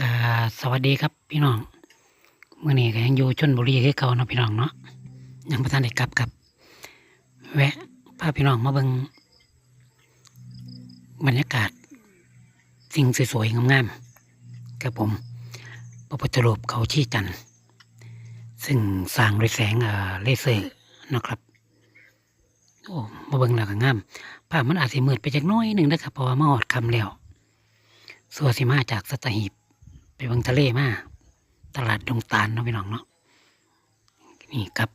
กาสวัสดีครับพี่น้องเมื่อนี้ก็ยังอยู่ชนบุรีคือเก่าเนาะพี่น้องเนาะยังประทานได้กลับครับ แวะพาพี่น้องมาเบิงบรรยากาศ สิ่งสวยๆงามๆกับผมพระพุทธรูปเขาชี้จันทร์ซึ่งสร้างด้วยแสงเลเซอร์นะครับโอ้มาเบิ่งแล้วก็งามภาพมันอาจสิมืดไปจักน้อยหนึ่งนะครับเพราะว่ามาหอดคำแล้วสัวสิมาจากสตหีบ ไปบังทะเลมาตลาดดงตาลเนาะพี่น้องเนาะนี่ครับ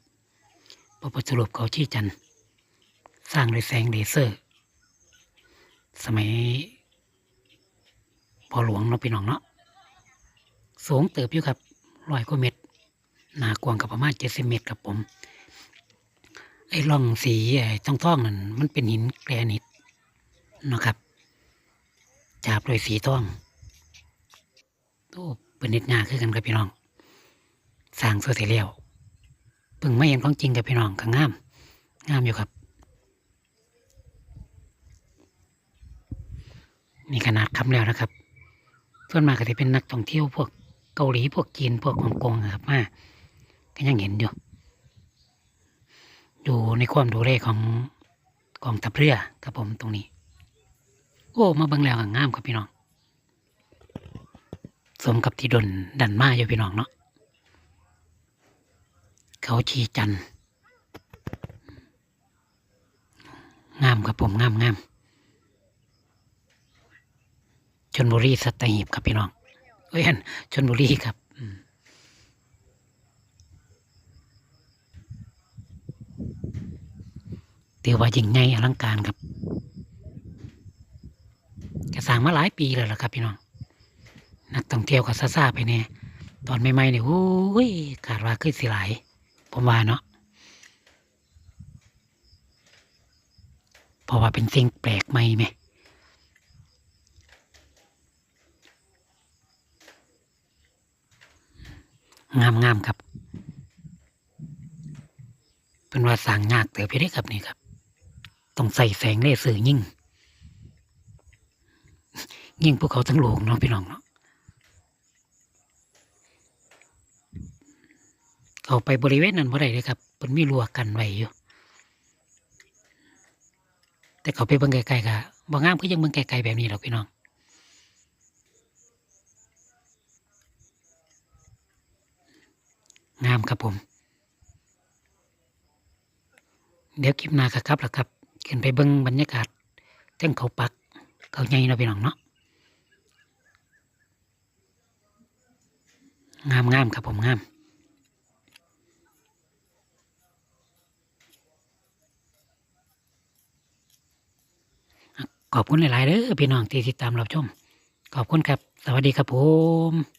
พระพุทธรูปเขาชี้จันสร้างด้วยแสงเลเซอร์ สมัยพอหลวงเนาะพี่น้องเนาะสูงเติบอยู่ครับร้อยกว่าเมตรหนากว้างกับประมาณเจ็ดสิบเมตรครับผมไอ้ร่องสีไอ้ท่องท่องๆนั่นมันเป็นหินแกรนิตนะครับ จาบโดวยสีทอง โอ้เป็นเน็ดงาคือกันกับพี่น้องสร้างเสื้อเสเลียวเพิ่งไม่เห็นของจริงกับพี่น้องก็งามงามอยู่ครับ นี่ขนาดคำแล้วนะครับ ส่วนมากก็จะเป็นนักท่องเที่ยวพวกเกาหลีพวกจีนพวกฮ่องกงอะครับมาก็ยังเห็นอยู่อยู่ในความดูแลของกองทัพเรือครับผมตรงนี้ โอ้มาเบิ่งแล้วก็งามครับพี่น้อง สมกับที่ดนดันมาอยู่พี่น้องเนาะเขาชีจันงามครับผมงามงามชนบุรีสัตหีบครับพี่น้องเอ้ยอันชนบุรีครับอืมถือว่ายิ่งใหญ่อลังการครับก็สางมาหลายปีแล้วล่ะครับพี่น้อง นักท่องเที่ยวก็ซาซาไปแน่ตอนใหม่ๆเนี่ยโอ้ยขาดว่าขึ้นสิหลายผมว่าเนาะเพราะว่าเป็นสิ่งแปลกใหม่ไหมงามงามครับ เป็นว่าสร้างยากเติบไปได้ครับนี่ครับ ต้องใส่แสงเลเซอร์ยิ่ง ยิ่งพวกเขาทั้งโลกเนาะพี่น้องเนาะ เขาไปบริเวณนั้นบ่ได้เลยครับมันมีรั้วกันไว้อยู่ แต่เขาไปเบิ่งไกลๆก็บ่งามคือยังเบิ่งไกลๆแบบนี้หรอกพี่น้องงามครับผม เดี๋ยวคลิปหน้าครับล่ะครับขึ้นไปเบิ่งบรรยากาศเทั้งเขาปัก เขาใหญ่เนาพี่น้องเนาะงามงามครับผมงาม ขอบคุณหลาย ๆเด้อพี่น้องที่ติดตามรับชม ขอบคุณครับ สวัสดีครับผม